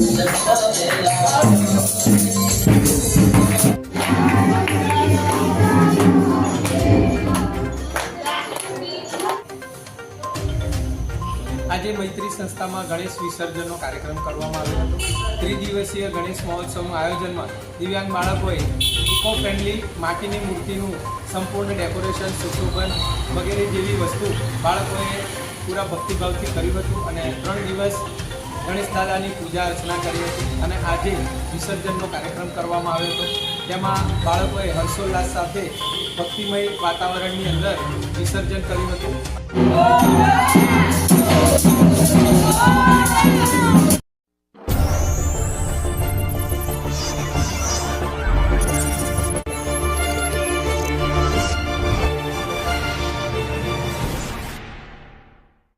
આજે મૈત્રી સંસ્થામાં ગણેશ વિસર્જનનો કાર્યક્રમ કરવામાં આવ્યો હતો. ત્રિદિવસીય ગણેશ મહોત્સવનું આયોજનમાં દિવ્યાંગ બાળકોએ ઇકો ફ્રેન્ડલી માટીની મૂર્તિનું સંપૂર્ણ ડેકોરેશન, સુશોભન વગેરે જેવી વસ્તુ બાળકોએ પૂરા ભક્તિભાવથી કર્યું હતું અને ત્રણ દિવસ ગણેશ દાદાની પૂજા અર્ચના કરી હતી અને આજે વિસર્જનનો કાર્યક્રમ કરવામાં આવ્યો હતો. તેમાં બાળકોએ હર્ષોલ્લાસ સાથે ભક્તિમય વાતાવરણની અંદર વિસર્જન કર્યું હતું.